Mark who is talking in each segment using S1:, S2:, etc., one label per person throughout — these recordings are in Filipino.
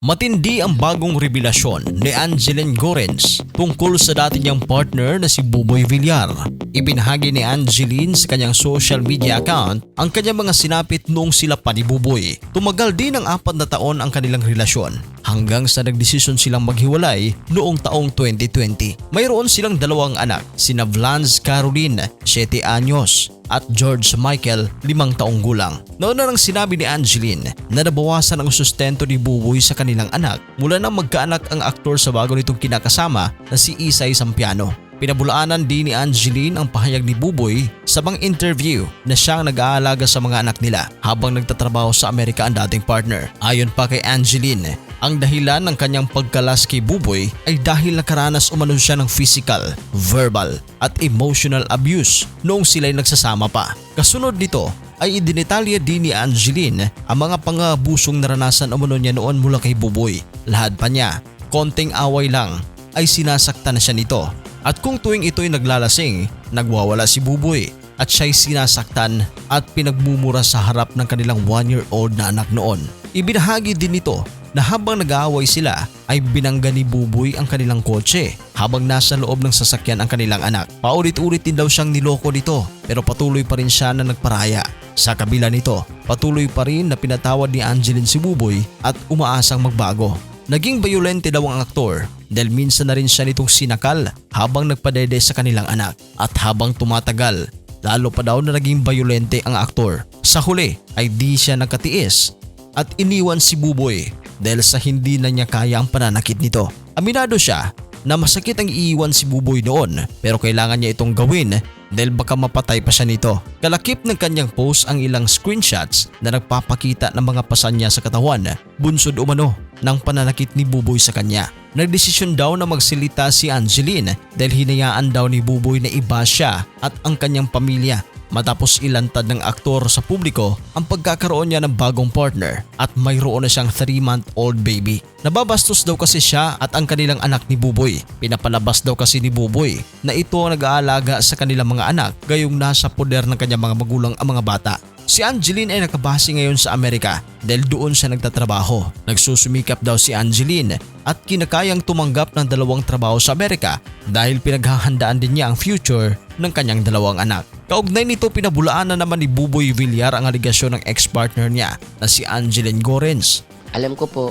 S1: Matindi ang bagong revelasyon ni Angeline Gorens tungkol sa dati niyang partner na si Buboy Villar. Ibinahagi ni Angeline sa kanyang social media account ang kanyang mga sinapit noong sila pa ni Buboy. Tumagal din ng apat na taon ang kanilang relasyon hanggang sa nagdesisyon silang maghiwalay noong taong 2020. Mayroon silang dalawang anak, sina Vlance Caroline, 7 anyos, at George Michael, limang taong gulang. Noon na nang sinabi ni Angeline na nabawasan ang sustento ni Buboy sa kanilang anak mula nang magkaanak ang aktor sa bago nitong kinakasama na si Isay Sampiano. Pinabulaanan din ni Angeline ang pahayag ni Buboy sa mga interview na siyang nag-aalaga sa mga anak nila habang nagtatrabaho sa Amerika ang dating partner. Ayon pa kay Angeline, ang dahilan ng kanyang pagkalas kay Buboy ay dahil nakaranas umano siya ng physical, verbal at emotional abuse noong sila'y nagsasama pa. Kasunod nito ay idinitalya din ni Angeline ang mga pangabusong naranasan umano niya noon mula kay Buboy. Lahat pa niya, konting away lang ay sinasaktan na siya nito. At kung tuwing ito'y naglalasing, nagwawala si Buboy at siya'y sinasaktan at pinagmumura sa harap ng kanilang one-year-old na anak noon. Ibinahagi din nito na habang nag-aaway sila ay binangga ni Buboy ang kanilang kotse habang nasa loob ng sasakyan ang kanilang anak. Paulit-ulit din daw siyang niloko nito pero patuloy pa rin siya na nagparaya. Sa kabila nito, patuloy pa rin na pinatawad ni Angeline si Buboy at umaasang magbago. Naging bayolente daw ang aktor dahil minsan na rin siya nitong sinakal habang nagpadede sa kanilang anak at habang tumatagal lalo pa daw na naging bayolente ang aktor. Sa huli ay di siya nakatiis at iniwan si Buboy dahil sa hindi na niya kaya ang pananakit nito. Aminado siya na masakit ang iiwan si Buboy noon pero kailangan niya itong gawin dahil baka mapatay pa siya nito. Kalakip ng kanyang post ang ilang screenshots na nagpapakita ng mga pasan niya sa katawan, bunsod umano ng pananakit ni Buboy sa kanya. Nagdesisyon daw na magsilita si Angeline dahil hinayaan daw ni Buboy na iba siya at ang kanyang pamilya matapos ilantad ng aktor sa publiko ang pagkakaroon niya ng bagong partner at mayroon na siyang 3-month-old baby. Nababastos daw kasi siya at ang kanilang anak ni Buboy. Pinapalabas daw kasi ni Buboy na ito ang nag-aalaga sa kanilang mga anak gayong nasa poder ng kanyang mga magulang ang mga bata. Si Angeline ay nakabase ngayon sa Amerika dahil doon siya nagtatrabaho. Nagsusumikap daw si Angeline at kinakayang tumanggap ng dalawang trabaho sa Amerika dahil pinaghahandaan din niya ang future ng kanyang dalawang anak. Kaugnay nito pinabulaan na naman ni Buboy Villar ang aligasyon ng ex-partner niya na si Angeline Gorens.
S2: Alam ko po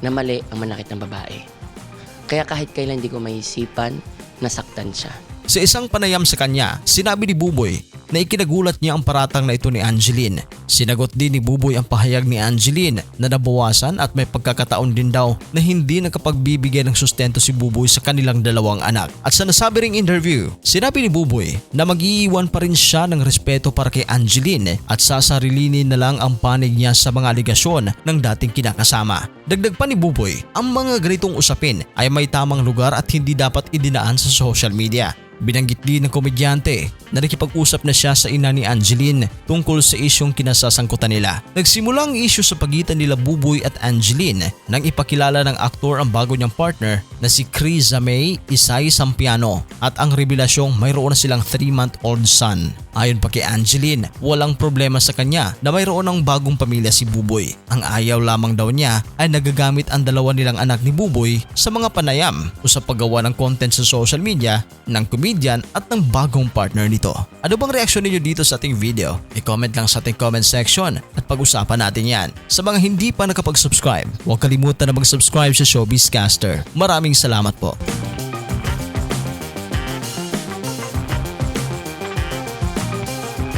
S2: na mali ang manakit ng babae. Kaya kahit kailan di ko maisipan, nasaktan siya.
S1: Sa isang panayam sa kanya, sinabi ni Buboy na ikinagulat niya ang paratang na ito ni Angeline. Sinagot din ni Buboy ang pahayag ni Angeline na nabawasan at may pagkakataon din daw na hindi nakapagbibigay ng sustento si Buboy sa kanilang dalawang anak. At sa nasabi ring interview, sinabi ni Buboy na mag-iiwan pa rin siya ng respeto para kay Angeline at sasarilinin na lang ang panig niya sa mga aligasyon ng dating kinakasama. Dagdag pa ni Buboy, ang mga ganitong usapin ay may tamang lugar at hindi dapat idinaan sa social media. Binanggit din ng komedyante na nakipag-usap na siya sa ina ni Angeline tungkol sa isyong kinasasangkutan nila. Nagsimula ang isyu sa pagitan nila Buboy at Angeline nang ipakilala ng aktor ang bago niyang partner na si Chris May Isay Sampiano at ang revelasyong mayroon na silang 3-month-old son. Ayon pa kay Angeline, walang problema sa kanya na mayroon ng bagong pamilya si Buboy. Ang ayaw lamang daw niya ay nagagamit ang dalawa nilang anak ni Buboy sa mga panayam o sa paggawa ng content sa social media ng comedian at ng bagong partner nito. Ano bang reaksyon ninyo dito sa ating video? I-comment lang sa ating comment section at pag-usapan natin yan. Sa mga hindi pa nakapag-subscribe, huwag kalimutan na mag-subscribe sa Showbiz Caster. Maraming salamat po.